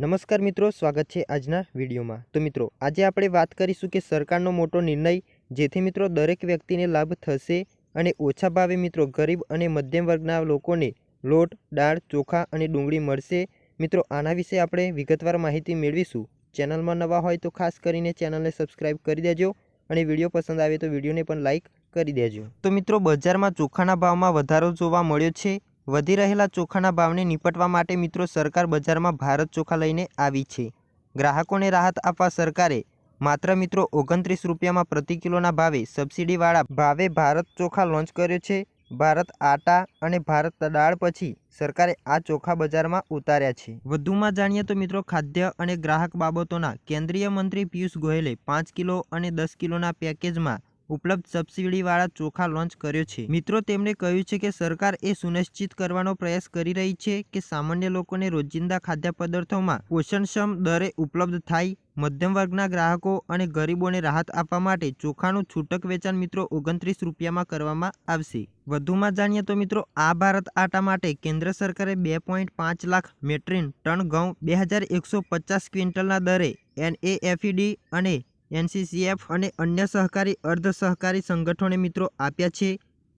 નમસ્કાર મિત્રો, સ્વાગત છે આજના વિડીયોમાં. તો મિત્રો, આજે આપણે વાત કરીશું કે સરકારનો મોટો નિર્ણય, જેથી મિત્રો દરેક વ્યક્તિને લાભ થશે અને ઓછા ભાવે મિત્રો ગરીબ અને મધ્યમ વર્ગના લોકોને લોટ, દાળ, ચોખા અને ડુંગળી મળશે. મિત્રો, આના વિશે આપણે વિગતવાર માહિતી મેળવીશું. ચેનલમાં નવા હોય તો ખાસ કરીને ચેનલને સબસ્ક્રાઇબ કરી દેજો અને વીડિયો પસંદ આવે તો વિડીયોને પણ લાઇક કરી દેજો. તો મિત્રો, બજારમાં ચોખાના ભાવમાં વધારો જોવા મળ્યો છે. વધી રહેલા ચોખાના ભાવને નિપટવા માટે મિત્રો સરકાર બજારમાં ભારત ચોખા લઈને આવી છે. ગ્રાહકોને રાહત આપવા સરકારે માત્ર મિત્રો ઓગણત્રીસ રૂપિયામાં પ્રતિ કિલોના ભાવે સબસિડીવાળા ભાવે ભારત ચોખા લોન્ચ કર્યો છે. ભારત આટા અને ભારત દાળ પછી સરકારે આ ચોખા બજારમાં ઉતાર્યા છે. વધુમાં જાણીએ તો મિત્રો ખાદ્ય અને ગ્રાહક બાબતોના કેન્દ્રીય મંત્રી પિયુષ ગોયલે પાંચ કિલો અને દસ કિલોના પેકેજમાં ઉપલબ્ધ સબસિડીવાળા ચોખા લોન્ચ કર્યો છે. મિત્રો, તેમણે કહ્યું છે કે સરકાર એ સુનિશ્ચિત કરવાનો પ્રયાસ કરી રહી છે કે સામાન્ય લોકોને રોજિંદા ખાદ્ય પદાર્થોમાં પોષણક્ષમ દરે ઉપલબ્ધ થાય, મધ્યમ વર્ગના ગ્રાહકો અને ગરીબોને રાહત આપવા માટે ચોખાનું છૂટક વેચાણ મિત્રો ઓગણત્રીસ રૂપિયામાં કરવામાં આવશે. વધુમાં જાણીએ તો મિત્રો, આ ભારત આટા માટે કેન્દ્ર સરકારે બે પોઈન્ટ પાંચ લાખ મેટ્રિન ટન ઘઉં, બે હજાર એકસો પચાસ ક્વિન્ટલના દરે એનએએફઈડી અને એનસીસીએફ અને અન્ય સહકારી અર્ધ સહકારી સંગઠને મિત્રો આપ્યા છે,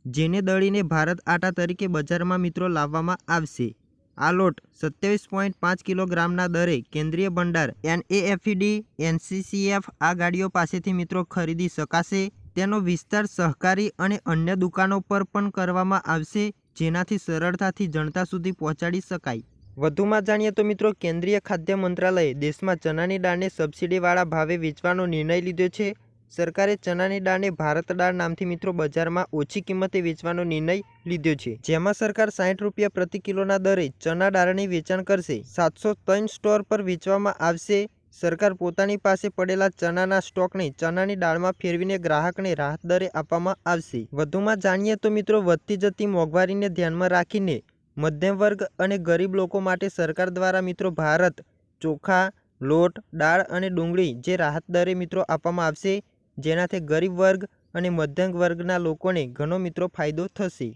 જેને દળીને ભારત આટા તરીકે બજારમાં મિત્રો લાવવામાં આવશે. આ લોટ સત્યાવીસ પોઈન્ટ પાંચ કિલોગ્રામના દરે કેન્દ્રીય ભંડાર એનએએફઈડી એનસીસીએફ આ ગાડીઓ પાસેથી મિત્રો ખરીદી શકાશે. તેનો વિસ્તાર સહકારી અને અન્ય દુકાનો પર પણ કરવામાં આવશે, જેનાથી સરળતાથી જનતા સુધી પહોંચાડી શકાય. વધુમાં જાણીએ તો મિત્રો કેન્દ્રીય ખાદ્ય મંત્રાલયે દેશમાં ચણાની દાળને સબસિડીવાળા ભાવે વેચવાનો નિર્ણય લીધો છે. સરકારે ચણાની દાળને ભારત દાળ નામથી મિત્રો બજારમાં ઓછી કિંમતે વેચવાનો નિર્ણય લીધો છે. જેમાં સરકાર સાઠ રૂપિયા પ્રતિ કિલોના દરે ચણા દાળની વેચાણ કરશે. સાતસો ત્રણ સ્ટોર પર વેચવામાં આવશે. સરકાર પોતાની પાસે પડેલા ચણાના સ્ટોકને ચણાની દાળમાં ફેરવીને ગ્રાહકને રાહત દરે આપવામાં આવશે. વધુમાં જાણીએ તો મિત્રો વધતી જતી મોંઘવારીને ધ્યાનમાં રાખીને મધ્યમ વર્ગ અને ગરીબ લોકો માટે સરકાર દ્વારા મિત્રો ભારત, ચોખા, લોટ, દાળ અને ડુંગળી જે રાહત દરે મિત્રો આપવામાં આવશે, જેનાથી ગરીબ વર્ગ અને મધ્યમ વર્ગના લોકોને ઘણો મિત્રો ફાયદો થશે.